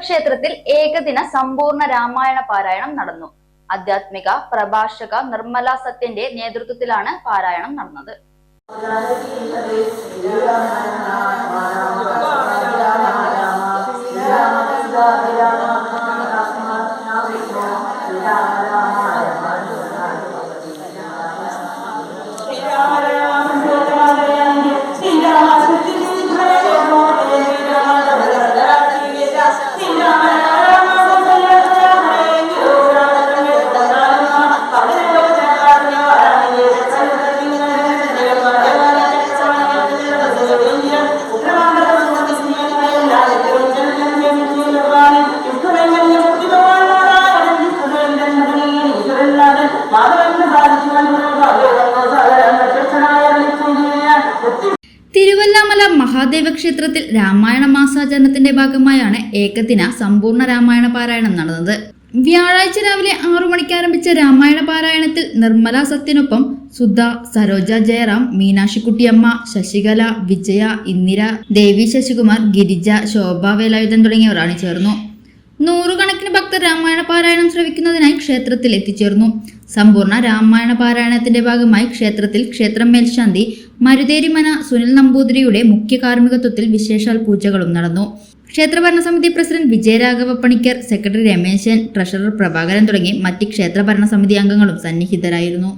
ക്ഷേത്രത്തിൽ ഏകദിന സമ്പൂർണ രാമായണ പാരായണം നടന്നു ആധ്യാത്മിക പ്രഭാഷക നിർമ്മല സത്യന്റെ നേതൃത്വത്തിലാണ് പാരായണം നടന്നത് മാധവന്റെ മഹാദേവ ക്ഷേത്രത്തിൽ രാമായണ മാസാചരണത്തിന്റെ ഭാഗമായാണ് ഏകദിന സമ്പൂർണ രാമായണ പാരായണം നടന്നത്. വ്യാഴാഴ്ച രാവിലെ ആറു മണിക്ക് ആരംഭിച്ച രാമായണ പാരായണത്തിൽ നിർമ്മല സത്യനൊപ്പം സുധ സരോജ ജയറാം മീനാക്ഷിക്കുട്ടിയമ്മ ശശികല വിജയ ഇന്ദിര ദേവി ശശികുമാർ ഗിരിജ ശോഭ വേലായുധൻ തുടങ്ങിയവരാണ് അണിചേർന്നു നൂറുകണക്കിന് ഭക്തർ രാമായണ പാരായണം ശ്രവിക്കുന്നതിനായി ക്ഷേത്രത്തിൽ എത്തിച്ചേർന്നു. സമ്പൂർണ രാമായണ പാരായണത്തിന്റെ ഭാഗമായി ക്ഷേത്രത്തിൽ ക്ഷേത്രം മേൽശാന്തി മരുതേരിമന സുനിൽ നമ്പൂതിരിയുടെ മുഖ്യ കാർമ്മികത്വത്തിൽ വിശേഷാൽ പൂജകളും നടന്നു. ക്ഷേത്ര ഭരണസമിതി president Vijayaraghava Panicker secretary Rameshan treasurer Prabhakaran തുടങ്ങി മറ്റ് ക്ഷേത്ര ഭരണസമിതി അംഗങ്ങളും സന്നിഹിതരായിരുന്നു.